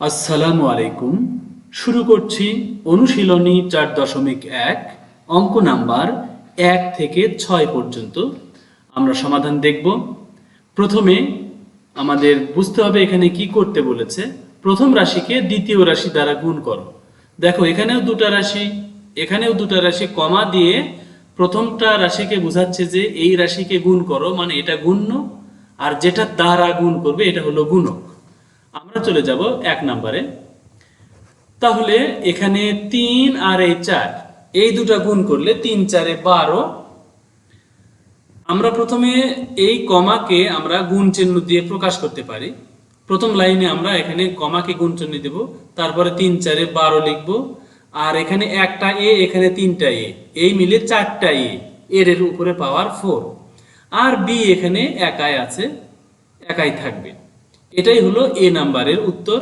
আসসালামু আলাইকুম। শুরু করছি অনুশীলনী চার দশমিক এক, অঙ্ক নাম্বার এক থেকে ছয় পর্যন্ত। আমরা সমাধান দেখব। প্রথমে আমাদের বুঝতে হবে এখানে কি করতে বলেছে। প্রথম রাশিকে দ্বিতীয় রাশি দ্বারা গুণ করো। দেখো, এখানেও দুটা রাশি, এখানেও দুটা রাশি, কমা দিয়ে প্রথমটা রাশিকে বোঝাচ্ছে যে এই রাশিকে গুণ করো মানে এটা গুণ্য, আর যেটা দ্বারা গুণ করবে, এটা হলো গুণক। আমরা চলে যাব এক নম্বরে। তাহলে এখানে তিন আর এই চার, এই দুটা গুণ করলে তিন চারে বারো। আমরা প্রথমে এই কমাকে আমরা গুণ চিহ্ন দিয়ে প্রকাশ করতে পারি। প্রথম লাইনে আমরা এখানে কমাকে গুণ চিহ্ন দেব, তারপরে তিন চারে বারো লিখব, আর এখানে একটা এ, এখানে তিনটা এ। এই মিলে চারটা এ, এর এর উপরে পাওয়ার ফোর আর বি এখানে একাই আছে, একাই থাকবে। এটাই হলো এ নাম্বারের উত্তর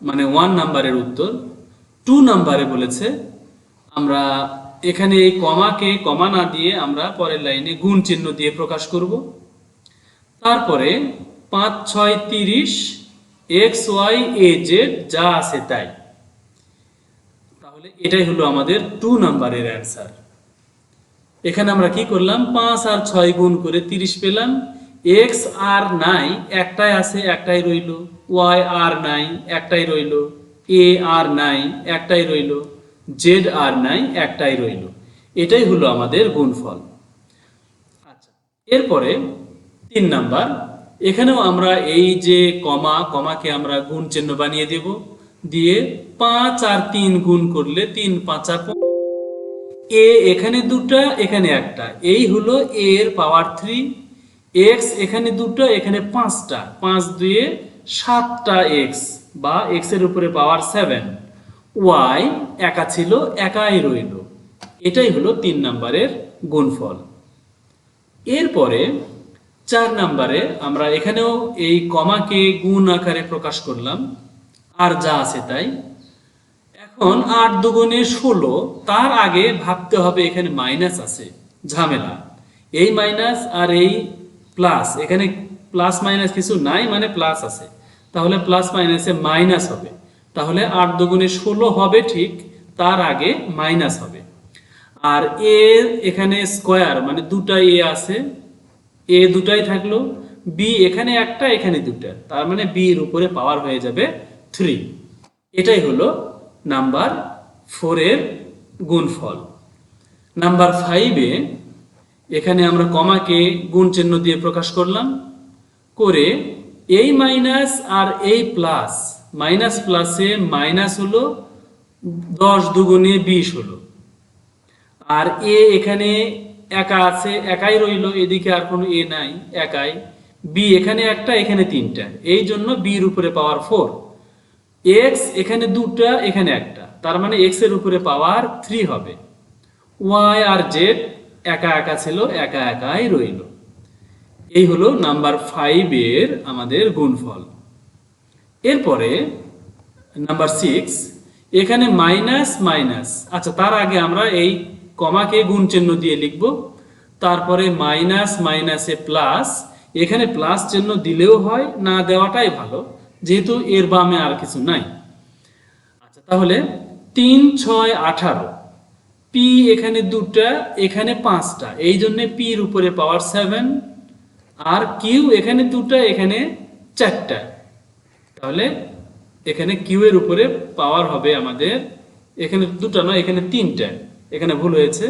মানে ওয়ান নাম্বারের উত্তর। টু নাম্বারে বলেছে, আমরা এখানে এই কমাকে কমা না দিয়ে আমরা পরের লাইনে গুণ চিহ্ন দিয়ে প্রকাশ করব। তারপরে পাঁচ, ছয়, তিরিশ এক্স ওয়াই এ জেড যা আছে তাই। তাহলে এটাই হলো আমাদের টু নাম্বারের অ্যান্সার এখানে আমরা কি করলাম, পাঁচ আর ছয় গুণ করে তিরিশ পেলাম। এক্স আর নাই একটাই আছে, একটাই রইল। ওয়াই আর নাই একটাই রইল। এ আর নাই একটাই রইল। জেড আর নাই একটাই রইল। এটাই হলো আমাদের গুণফল। আচ্ছা এরপরে তিন নাম্বার। এখানেও আমরা এই যে কমা, কমাকে আমরা গুণ চিহ্ন বানিয়ে দেব। দিয়ে পাঁচ আর তিন গুণ করলে তিন, পাঁচা। এ এখানে দুটা, এখানে একটা। এই হলো এর পাওয়ার থ্রি এক্স এখানে দুটো, এখানে পাঁচটা। পাঁচ দুয়ে সাতটা এক্স বা এক্সের উপরে পাওয়ার সেভেন ওয়াই একা ছিল, একাই রইল। এটাই হলো তিন নাম্বারের গুণফল। এরপরে চার নাম্বারে আমরা এখানেও এই কমাকে গুণ আকারে প্রকাশ করলাম। আর যা আছে তাই। এখন আট দুগুণে ষোলো, তার আগে ভাবতে হবে এখানে মাইনাস আছে, ঝামেলা। এই মাইনাস আর এই প্লাস এখানে প্লাস মাইনাস কিছু নাই মানে প্লাস আছে। তাহলে প্লাস মাইনাসে মাইনাস হবে। তাহলে আট দুগুণে ষোলো হবে ঠিক, তার আগে মাইনাস হবে। আর এ এখানে স্কোয়ার মানে দুটা এ আছে, এ দুটাই থাকল, বি এখানে একটা, এখানে দুটা। তার মানে বি এর উপরে পাওয়ার হয়ে যাবে থ্রি এটাই হলো নাম্বার ফোরের গুণফল। নাম্বার ফাইভে এখানে আমরা কমাকে গুণ চিহ্ন দিয়ে প্রকাশ করলাম। করে এই মাইনাস আর এই প্লাস মাইনাস প্লাসে মাইনাস হলো দশ দুগুণে বিশ হলো। আর এ এখানে একা আছে, একাই রইল, এদিকে আর কোনো এ নাই, একাই। বি এখানে একটা, এখানে তিনটা। এই জন্য বির উপরে পাওয়ার ফোর এক্স এখানে দুটা, এখানে একটা। তার মানে এক্সের উপরে পাওয়ার থ্রি হবে। ওয়াই আর জেড একা একা ছিল, একা একাই রইল। এই হলো নাম্বার ফাইভের আমাদের গুণফল। এরপরে নাম্বার সিক্স এখানে মাইনাস মাইনাস আচ্ছা তার আগে আমরা এই কমাকে গুণ চিহ্ন দিয়ে লিখব। তারপরে মাইনাস মাইনাসে প্লাস এখানে প্লাস চিহ্ন দিলেও হয়, না দেওয়াটাই ভালো। যেহেতু এর বামে আর কিছু নাই। আচ্ছা তাহলে তিন, ছয়, আঠারো। পি এখানে দুটা, এখানে পাঁচটা। এই জন্য পির উপরে পাওয়ার সেভেন আর কিউ এখানে দুটা, এখানে চারটা। তাহলে এখানে কিউ এর উপরে পাওয়ার হবে আমাদের, এখানে দুটো নয়, এখানে তিনটা। এখানে ভুল হয়েছে,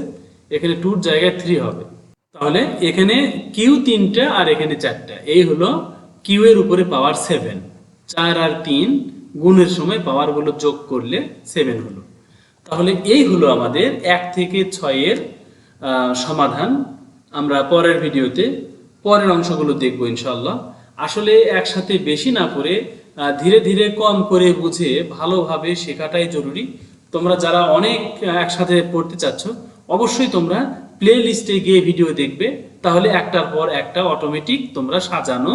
এখানে টুর জায়গায় থ্রি হবে। তাহলে এখানে কিউ তিনটা আর এখানে চারটা। এই হলো কিউ এর উপরে পাওয়ার সেভেন চার আর তিন, গুণের সময় পাওয়ারগুলো যোগ করলে সেভেন হলো। তাহলে এই হলো আমাদের এক থেকে ছয়ের সমাধান। আমরা পরের ভিডিওতে পরের অংশগুলো দেখব ইনশাল্লাহ আসলে একসাথে বেশি না আহ, ধীরে ধীরে কম করে বুঝে ভালোভাবে শেখাটাই জরুরি। তোমরা যারা অনেক একসাথে পড়তে চাচ্ছ অবশ্যই তোমরা প্লে লিস্টে গিয়ে ভিডিও দেখবে। তাহলে একটার পর একটা অটোমেটিক তোমরা সাজানো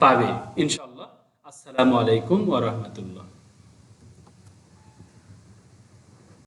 পাবে। ইনশাল্লাহ আসসালামু আলাইকুম ওয়া রাহমাতুল্লাহ।